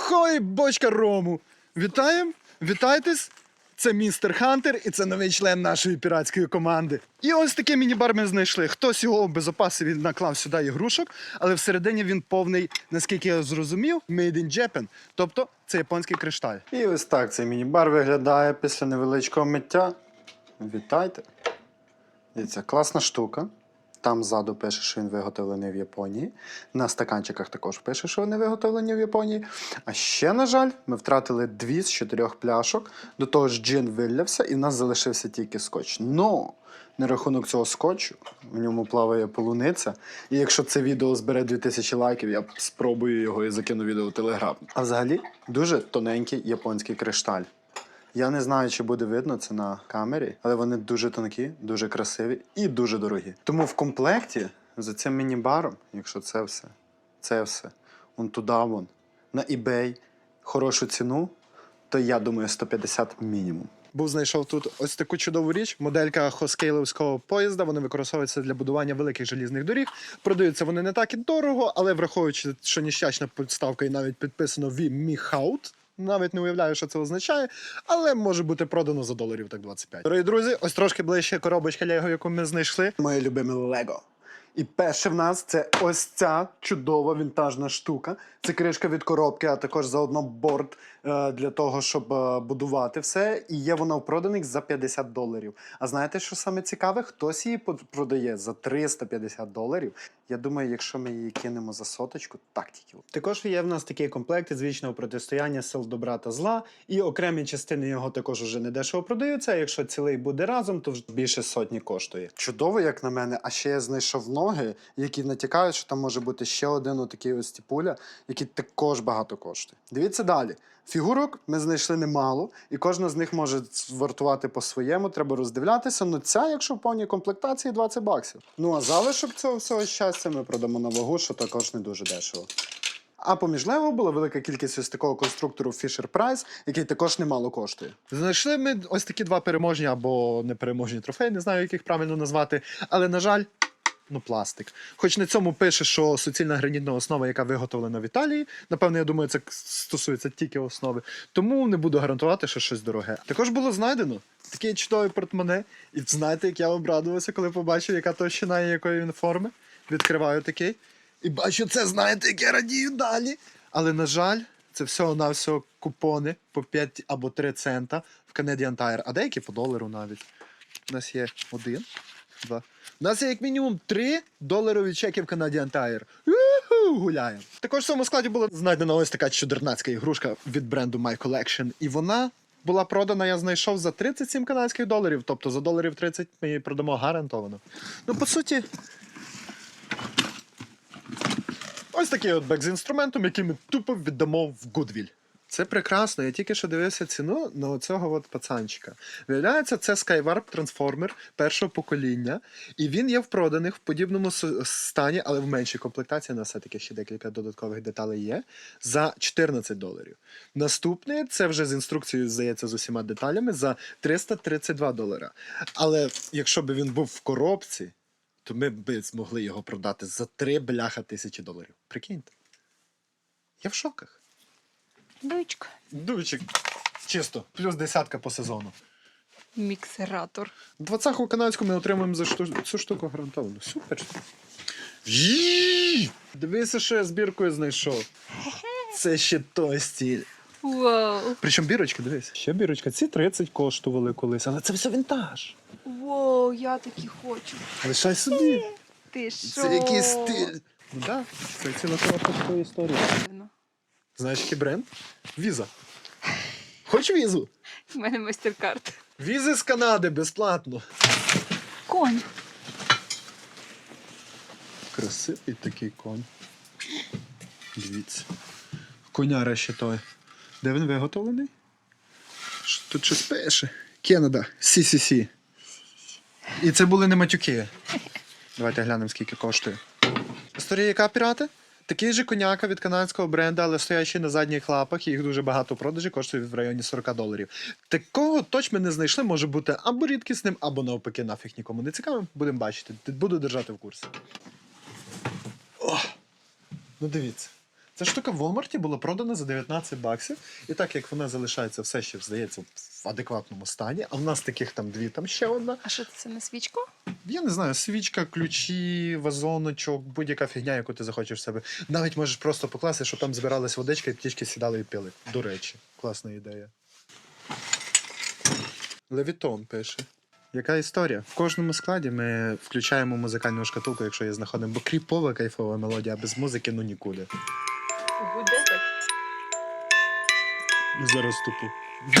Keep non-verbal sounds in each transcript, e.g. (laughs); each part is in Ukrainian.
Йо-хо-хо бочка рому. Вітаємо, вітайтесь. Це містер Хантер і це новий член нашої піратської команди. І ось такий міні-бар ми знайшли. Хтось його без опаси він наклав сюди ігрушок, але всередині він повний, наскільки я зрозумів, made in Japan. Тобто це японський кришталь. І ось так цей міні-бар виглядає після невеличкого миття. Вітайте. Дивіться, класна штука. Там ззаду пише, що він виготовлений в Японії. На стаканчиках також пише, що вони виготовлені в Японії. А ще, на жаль, ми втратили дві з чотирьох пляшок. До того ж, джин вилявся, і в нас залишився тільки скотч. Но на рахунок цього скотчу в ньому плаває полуниця. І якщо це відео збере 2000 лайків, я спробую його і закину відео в телеграм. А взагалі дуже тоненький японський кришталь. Я не знаю, чи буде видно це на камері, але вони дуже тонкі, дуже красиві і дуже дорогі. Тому в комплекті за цим міні-баром, якщо це все, це все, он туди вон, на eBay, хорошу ціну, то я думаю 150 мінімум. Був знайшов тут ось таку чудову річ. Моделька хоскейловського поїзда. Вони використовуються для будування великих желізних доріг. Продаються вони не так і дорого, але враховуючи, що ніщачна підставка і навіть підписано «We Міхаут. Навіть не уявляю, що це означає, але може бути продано за доларів так 25. Дорогі друзі, ось трошки ближче коробочка Лего, яку ми знайшли. Моє любиме Лего. І перше в нас це ось ця чудова вінтажна штука. Це кришка від коробки, а також заодно борт е, для того, щоб е, будувати все. І є вона в проданих за 50 доларів. А знаєте, що саме цікаве? Хтось її продає за 350 доларів. Я думаю, якщо ми її кинемо за соточку, так тільки. Також є в нас такий комплект із вічного протистояння сил добра та зла, і окремі частини його також уже не дешево продаються. А якщо цілий буде разом, то вже більше сотні коштує. Чудово, як на мене. А ще я знайшов ноги, які натякають, що там може бути ще один отакий ось тіпуля, який також багато коштує. Дивіться далі. Фігурок ми знайшли немало, і кожна з них може вартувати по-своєму, треба роздивлятися. Ну ця, якщо в повній комплектації, 20 баксів. Ну а залишок цього всього щастя ми продамо на вагу, що також не дуже дешево. А поміж Лего була велика кількість ось такого конструктору Fisher Price, який також немало коштує. Знайшли ми ось такі два переможні або непереможні трофеї, не знаю, як їх правильно назвати. Але, на жаль, ну, пластик. Хоч на цьому пише, що суцільна гранітна основа, яка виготовлена в Італії. Напевно, я думаю, це стосується тільки основи. Тому не буду гарантувати, що щось дороге. Також було знайдено такий чудовий портмоне. І знаєте, як я обрадувався, коли побачив, яка товщина і якої він форми. Відкриваю такий. І бачу це, знаєте, як я радію далі. Але, на жаль, це всього-навсього купони по 5 або 3 цента в Canadian Tire, а деякі по долару навіть. У нас є один, два. У нас є як мінімум 3 доларові чеки в Canadian Tire. Гуляємо. Також в цьому складі була знайдена ось така чудернацька ігрушка від бренду My Collection. І вона була продана, я знайшов за 37 канадських доларів. Тобто за доларів 30 ми її продамо гарантовано. Ну, по суті, Ось такий от бек з інструментом, який ми тупо віддамо в Goodwill. Це прекрасно. Я тільки що дивився ціну на оцього от пацанчика. Виявляється, це Skywarp Transformer першого покоління, і він є в проданих в подібному стані, але в меншій комплектації. На все-таки ще декілька додаткових деталей є. За 14 доларів. Наступний це вже з інструкцією, здається, з усіма деталями за 332 долара. Але якщо б він був в коробці, то ми б змогли його продати за 3 бляха тисячі доларів. Прикиньте. Я в шоках. Дочка. Дучик. Чисто, плюс десятка по сезону. Міксератор. Двадцаху канадську ми отримуємо за шту... цю штуку гарантовано. Супер. Їй! Дивися, що я збіркою знайшов. Це ще той стіль. Вау. Причому бірочка, дивись. Ще бірочка. Ці 30 коштували колись, але це все вінтаж. Вау, я такі хочу. Лишай собі. Ти що? Це який стиль. Ну так, це ціла хороша історія. Знаєш, який бренд? Віза. Хоч візу? У мене майстер-карт. Візи з Канади безплатно. Конь. Красивий такий конь. Дивіться. Коняра ще той. Де він виготовлений? Що Тут щось пише. Кеннеда. CCC. І це були не матюки. Давайте глянемо, скільки коштує. Історія яка пірати? Такий же коняка від канадського бренду, але стоячий на задніх лапах, їх дуже багато продажі, коштує в районі 40 доларів. Такого точ не знайшли, може бути або рідкісним, або навпаки нафіг нікому не цікавим. Будемо бачити. Буду держати в курсі. О! Ну дивіться. Ця штука в Walmart була продана за 19 баксів, і так як вона залишається все ще, здається, в адекватному стані, а в нас таких там дві, там ще одна. А що це на свічку? Я не знаю, свічка, ключі, вазоночок, будь-яка фігня, яку ти захочеш в себе. Навіть можеш просто покласти, щоб там збиралась водичка і птічки сідали і пили. До речі, класна ідея. Левітон пише. Яка історія? В кожному складі ми включаємо музикальну шкатулку, якщо її знаходимо, бо кріпова кайфова мелодія, а без музики ну нікуди. Зараз тупо. (laughs)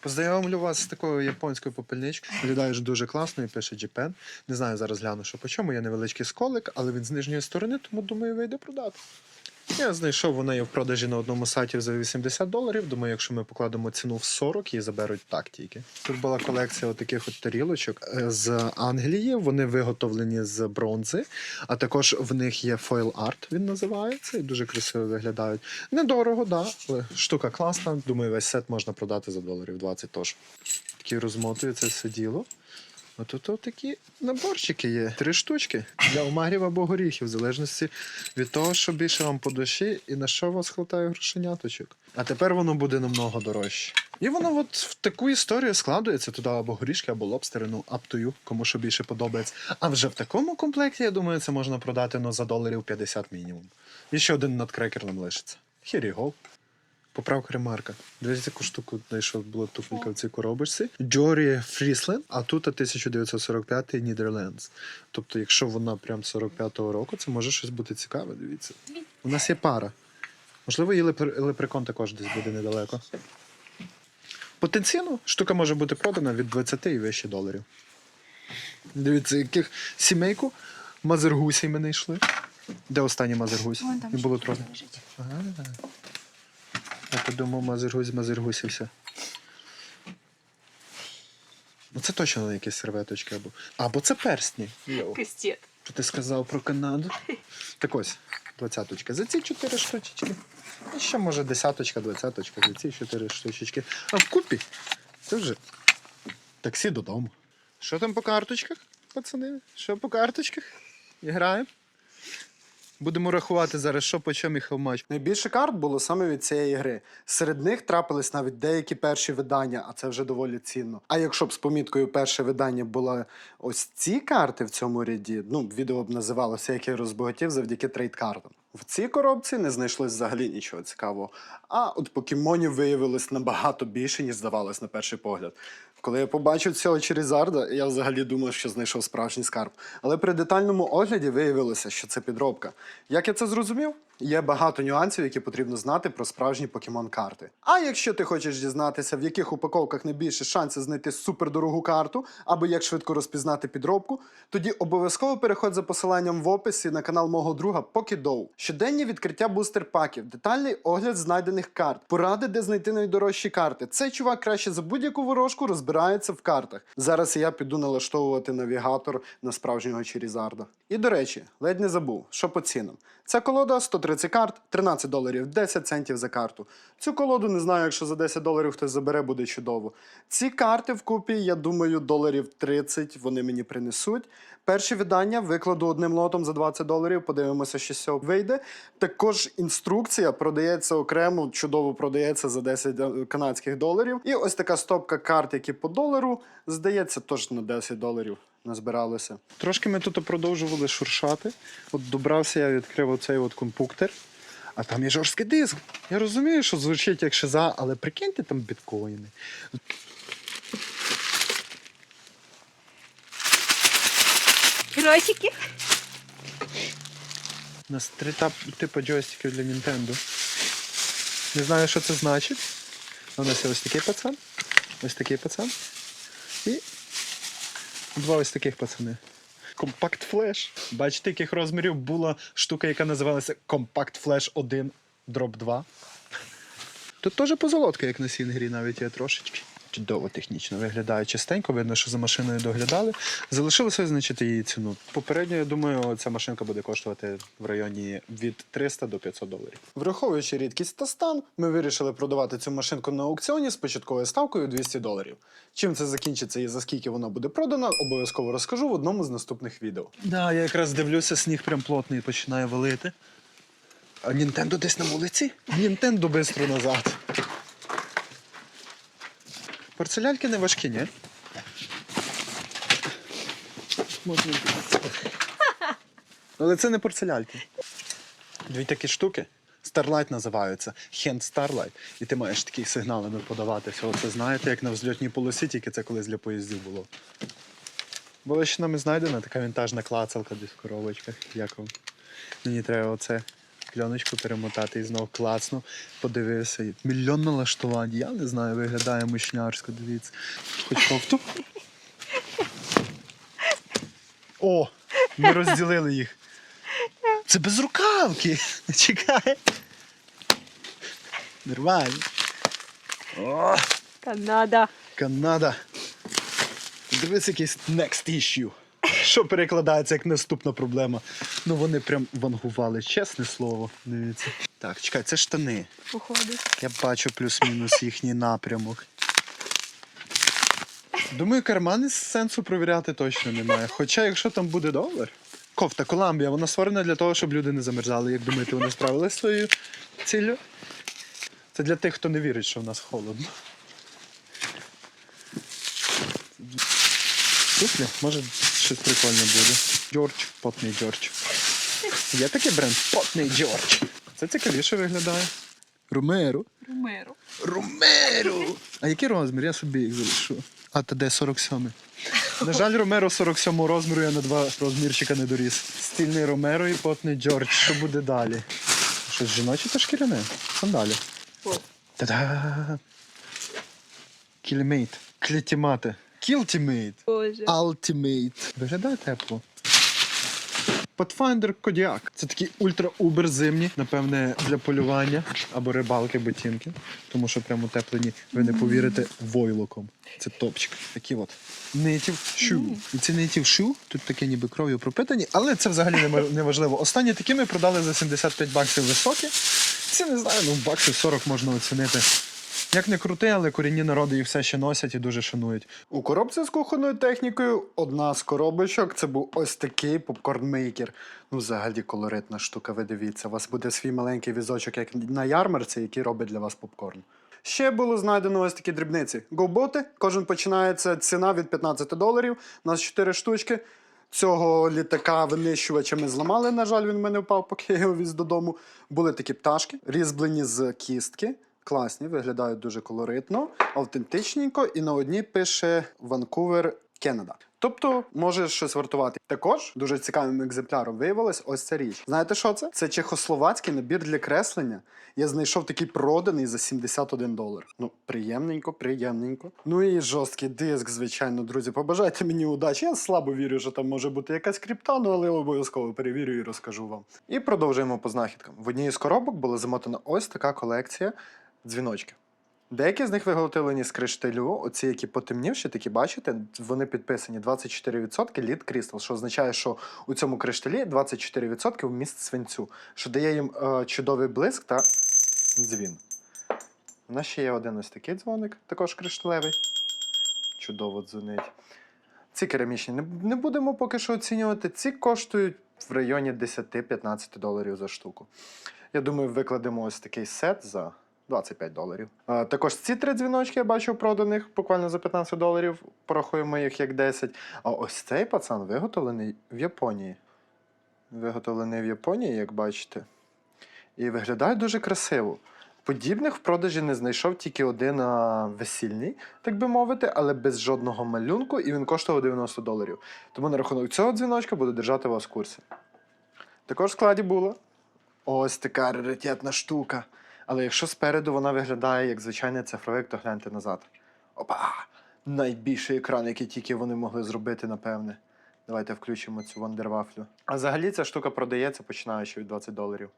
Познайомлю вас з такою японською попельничкою. Виглядаєш дуже класно і пише Japan. Не знаю зараз гляну, що по чому. Є невеличкий сколик, але він з нижньої сторони, тому думаю, вийде продати. Я знайшов, вона є в продажі на одному сайті за 80 доларів. Думаю, якщо ми покладемо ціну в 40, її заберуть так тільки. Тут була колекція таких от тарілочок е, з Англії. Вони виготовлені з бронзи, а також в них є фойл арт, він називається, і дуже красиво виглядають. Недорого, да, але штука класна. Думаю, весь сет можна продати за доларів 20 теж. Такі розмотується все діло. А тут такі наборчики є. Три штучки для омарів або горіхів, в залежності від того, що більше вам по душі і на що вас хватає грошеняточок. А тепер воно буде намного дорожче. І воно от в таку історію складується туди або горішки, або лобстери, ну you, кому що більше подобається. А вже в такому комплекті, я думаю, це можна продати ну, за доларів 50 мінімум. І ще один надкрекер нам лишиться. Go. Поправка ремарка. Дивіться, яку штуку знайшов була туфелька в цій коробочці. Джорі Фріслен, а тут 1945 Нідерлендс. Тобто, якщо вона прям 45-го року, це може щось бути цікаве. Дивіться. У нас є пара. Можливо, лепр- лепрекон також десь буде недалеко. Потенційно штука може бути продана від 20 і вище доларів. Дивіться, яких сімейку мазергусей ми знайшли. Де останній мазергусь? Вон там було трохи. лежить. Ага. Я подумав, мазергусь, мазергусився. Ну, це точно якісь серветочки або. Або це перстні. Кастет. Що ти сказав про Канаду? Так ось, двадцяточка. За ці чотири штучки. І ще може десяточка, двадцяточка, за ці чотири штучки. А вкупі це вже таксі додому. Що там по карточках, пацани? Що по карточках? Граємо? Будемо рахувати зараз, що по чому і хавмач. Найбільше карт було саме від цієї гри. Серед них трапились навіть деякі перші видання, а це вже доволі цінно. А якщо б з поміткою перше видання були ось ці карти в цьому ряді, ну відео б називалося як я розбагатів завдяки трейд-картам. В цій коробці не знайшлось взагалі нічого цікавого. А от покемонів виявилось набагато більше, ніж здавалось на перший погляд. Коли я побачив цього Черізарда, я взагалі думав, що знайшов справжній скарб. Але при детальному огляді виявилося, що це підробка. Як я це зрозумів? Є багато нюансів, які потрібно знати про справжні покемон-карти. А якщо ти хочеш дізнатися, в яких упаковках найбільше шансів знайти супердорогу карту, або як швидко розпізнати підробку, тоді обов'язково переходь за посиланням в описі на канал мого друга Покідоу. Щоденні відкриття бустер-паків, детальний огляд знайдених карт, поради, де знайти найдорожчі карти. Цей чувак краще за будь-яку ворожку розбирається в картах. Зараз я піду налаштовувати навігатор на справжнього Черізарда. І до речі, ледь не забув, що по цінам. Ця колода 130 карт, 13 доларів, 10 центів за карту. Цю колоду не знаю, якщо за 10 доларів хтось забере, буде чудово. Ці карти вкупі, я думаю, доларів 30 вони мені принесуть. Перше видання викладу одним лотом за 20 доларів. Подивимося, що з цього вийде. Також інструкція продається окремо, чудово продається за 10 канадських доларів. І ось така стопка карт, які по долару, здається, теж на 10 доларів назбиралося. Трошки ми тут продовжували шуршати. От добрався, я відкрив оцей от компуктер, а там є жорсткий диск. Я розумію, що звучить як шиза, але прикиньте там біткоїни. Ротики. У нас три типу джойстиків для Nintendo. Не знаю, що це значить. У нас є ось такий пацан, ось такий пацан. І два ось таких пацани. Компакт флеш. Бачите, яких розмірів була штука, яка називалася Compact Flash 1 дроп 2. Тут теж позолотка, як на Сінгрі, навіть є трошечки. Чудово технічно виглядає чистенько, видно, що за машиною доглядали. Залишилося визначити її ціну. Попередньо, я думаю, ця машинка буде коштувати в районі від 300 до 500 доларів. Враховуючи рідкість та стан, ми вирішили продавати цю машинку на аукціоні з початковою ставкою 200 доларів. Чим це закінчиться і за скільки вона буде продана, обов'язково розкажу в одному з наступних відео. Да, я якраз дивлюся, сніг прям плотний починає валити. А Нінтендо десь на вулиці? Нінтендо бистро назад. Порцеляльки не важкі, ні? Можна. Але це не порцеляльки. Дві такі штуки. Starlight називаються. Hand Starlight. І ти маєш такі сигнали подавати. Всього це знаєте, як на взльотній полосі, тільки це колись для поїздів було. Була ще нами знайдена така вінтажна клацалка десь в коробочках. Як? Мені треба оце кльоночку перемотати і знову клацну, подивився. Мільйон налаштувань. Я не знаю, виглядає мощнярсько, дивіться. Хоч кофту. О! Ми розділили їх. Це без рукавки. Чекай. Нормально. О, Канада. Канада. Дивись якийсь next issue. Що перекладається як наступна проблема. Ну вони прям вангували, чесне слово. Дивіться. Так, чекай, це штани. Походу. Я бачу плюс-мінус їхній напрямок. Думаю, кармани сенсу провіряти точно немає. Хоча, якщо там буде долар. Кофта Коламбія, вона створена для того, щоб люди не замерзали. Як думаєте, вони справилися з своєю ціллю? Це для тих, хто не вірить, що в нас холодно. Туфлі? Може, щось прикольне буде. Джордж, потний Джордж. Є такий бренд? Потний Джордж. Це цікавіше виглядає. Ромеро. Ромеро. Ромеро! А який розмір? Я собі їх залишу. А де 47. На жаль, Ромеро 47 розміру я на два розмірчика не доріс. Стильний Ромеро і потний Джордж. Що буде далі? Щось жіноче та шкіряне? Сандалі. Та-да! Кільмейт. Клітімати. Кілтімейт. Боже. Ultimate. Виглядає тепло. Pathfinder Kodiak. Це такі ультра-убер зимні, напевне, для полювання або рибалки ботинки. Тому що прямо теплені, ви не повірите, войлоком. Це топчик. Такі от. Native shoe. І ці native shoe тут таке ніби кров'ю пропитані, але це взагалі не не важливо. Останні такі ми продали за 75 баксів високі. Ці не знаю, ну баксів 40 можна оцінити. Як не крути, але корінні народи їх все ще носять і дуже шанують. У коробці з кухонною технікою одна з коробочок це був ось такий попкорнмейкер. Ну, взагалі колоритна штука, ви дивіться. У вас буде свій маленький візочок, як на ярмарці, який робить для вас попкорн. Ще було знайдено ось такі дрібниці. Гоботи. Кожен починається ціна від 15 доларів. У нас 4 штучки. Цього літака винищувача ми зламали. На жаль, він в мене впав, поки я його віз додому. Були такі пташки, різьблені з кістки. Класні, виглядають дуже колоритно, автентичненько, і на одній пише Ванкувер, Канада. Тобто може щось вартувати. Також дуже цікавим екземпляром виявилась ось ця річ. Знаєте, що це? Це чехословацький набір для креслення. Я знайшов такий проданий за 71 долар. Ну, приємненько, приємненько. Ну і жорсткий диск, звичайно, друзі. Побажайте мені удачі. Я слабо вірю, що там може бути якась крипта, ну але обов'язково перевірю і розкажу вам. І продовжуємо по знахідкам. В одній із коробок була замотана ось така колекція дзвіночків. Деякі з них виготовлені з кришталю, оці, які потемнівші, такі бачите, вони підписані 24% лід крістал, що означає, що у цьому кришталі 24% вміст свинцю, що дає їм е, чудовий блиск та дзвін. У нас ще є один ось такий дзвоник, також кришталевий. Чудово дзвонить. Ці керамічні не будемо поки що оцінювати. Ці коштують в районі 10-15 доларів за штуку. Я думаю, викладемо ось такий сет за 25 доларів. Також ці три дзвіночки я бачив проданих буквально за 15 доларів. Порахуємо їх як 10. А ось цей пацан виготовлений в Японії. Виготовлений в Японії, як бачите. І виглядає дуже красиво. Подібних в продажі не знайшов тільки один весільний, так би мовити, але без жодного малюнку, і він коштував 90 доларів. Тому на рахунок цього дзвіночка буду держати вас в курсі. Також в складі було ось така раритетна штука. Але якщо спереду вона виглядає як звичайний цифровик, то гляньте назад. Опа! Найбільший екран, який тільки вони могли зробити, напевне. Давайте включимо цю вандервафлю. А взагалі ця штука продається починаючи від 20 доларів.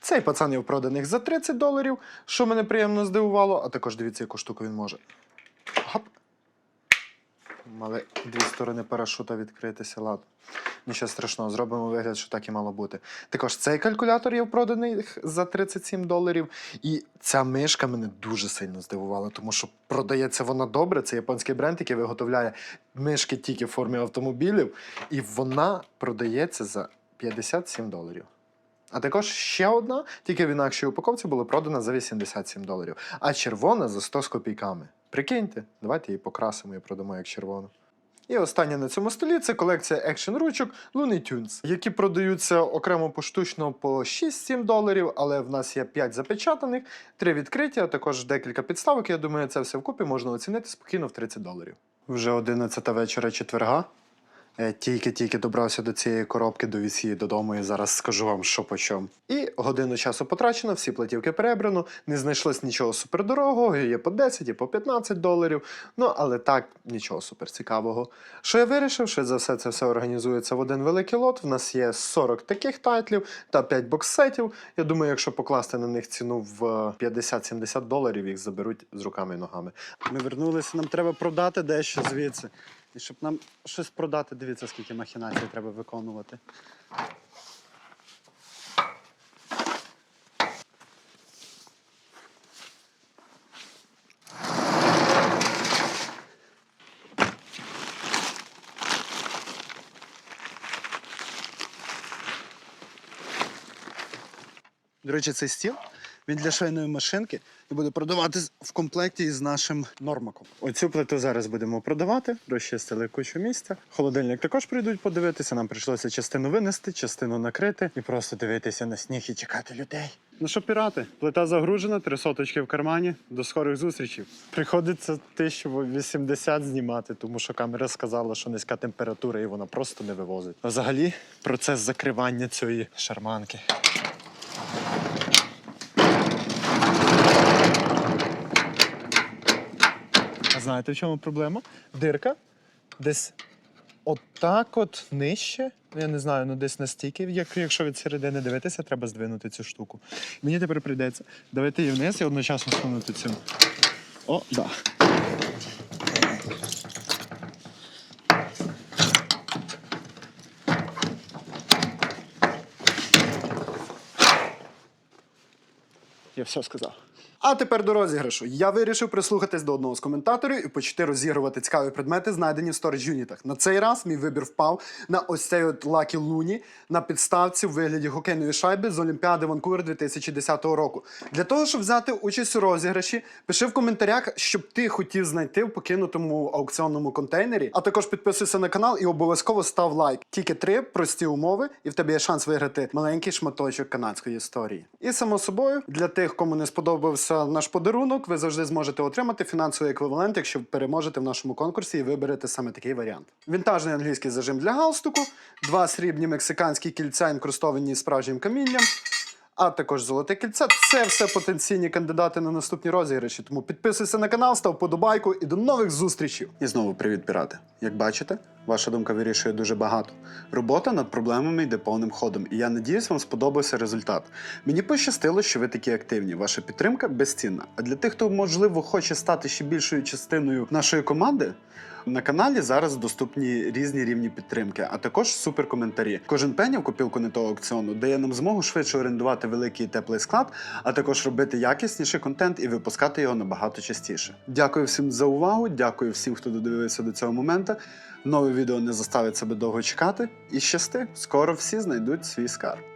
Цей пацан є проданих за 30 доларів, що мене приємно здивувало, а також дивіться, яку штуку він може. Гоп. Мали дві сторони парашута відкритися, ладно. Нічого страшного, зробимо вигляд, що так і мало бути. Також цей калькулятор є в проданих за 37 доларів. І ця мишка мене дуже сильно здивувала, тому що продається вона добре. Це японський бренд, який виготовляє мишки тільки в формі автомобілів, і вона продається за 57 доларів. А також ще одна, тільки в інакшій упаковці була продана за 87 доларів, а червона за 100 з копійками. Прикиньте, давайте її покрасимо і продамо як червону. І останнє на цьому столі це колекція екшн ручок Looney Tunes, які продаються окремо поштучно по 6-7 доларів, але в нас є 5 запечатаних, 3 відкриті, а також декілька підставок. Я думаю, це все вкупі можна оцінити спокійно в 30 доларів. Вже 11 вечора четверга. Е, Тільки-тільки добрався до цієї коробки, довіз її додому і зараз скажу вам, що по чому. І годину часу потрачено, всі платівки перебрано, не знайшлось нічого супердорогого, є по 10, і по 15 доларів. Ну, але так, нічого суперцікавого. Що я вирішив, що за все це все організується в один великий лот. В нас є 40 таких тайтлів та 5 боксетів. Я думаю, якщо покласти на них ціну в 50-70 доларів, їх заберуть з руками і ногами. Ми вернулися, нам треба продати дещо звідси. І щоб нам щось продати, дивіться, скільки махінацій треба виконувати. До речі, цей стіл він для швейної машинки і буде продаватись в комплекті із нашим нормаком. Оцю плиту зараз будемо продавати, розчистили кучу місця. Холодильник також прийдуть подивитися. Нам прийшлося частину винести, частину накрити і просто дивитися на сніг і чекати людей. Ну що, пірати, плита загружена, три соточки в кармані. До скорих зустрічей. Приходиться 1080 знімати, тому що камера сказала, що низька температура і вона просто не вивозить. А взагалі процес закривання цієї шарманки. Знаєте, в чому проблема? Дирка десь отак от нижче. Ну, Я не знаю, ну десь настільки, як, якщо від середини дивитися, треба здвинути цю штуку. Мені тепер прийдеться давити її вниз і одночасно сунути цю. О, да. Я все сказав. А тепер до розіграшу. Я вирішив прислухатись до одного з коментаторів і почати розігрувати цікаві предмети, знайдені в Storage юнітах. На цей раз мій вибір впав на ось цей от Lucky Looney на підставці в вигляді хокейної шайби з Олімпіади Ванкувер 2010 року. Для того, щоб взяти участь у розіграші, пиши в коментарях, щоб ти хотів знайти в покинутому аукціонному контейнері. А також підписуйся на канал і обов'язково став лайк. Тільки три прості умови, і в тебе є шанс виграти маленький шматочок канадської історії. І само собою, для тих, кому не сподобався наш подарунок, ви завжди зможете отримати фінансовий еквівалент, якщо переможете в нашому конкурсі і виберете саме такий варіант. Вінтажний англійський зажим для галстуку, два срібні мексиканські кільця, інкрустовані справжнім камінням. А також золоте кільце. Це все потенційні кандидати на наступні розіграші. Тому підписуйся на канал, став подобайку і до нових зустрічей. І знову привіт, пірати. Як бачите, ваша думка вирішує дуже багато. Робота над проблемами йде повним ходом, і я надіюсь, вам сподобався результат. Мені пощастило, що ви такі активні. Ваша підтримка безцінна. А для тих, хто можливо хоче стати ще більшою частиною нашої команди. На каналі зараз доступні різні рівні підтримки, а також суперкоментарі. Кожен пеня в копілку не того аукціону дає нам змогу швидше орендувати великий теплий склад, а також робити якісніший контент і випускати його набагато частіше. Дякую всім за увагу. Дякую всім, хто додивився до цього моменту. Нове відео не заставить себе довго чекати. І щасти! Скоро всі знайдуть свій скарб.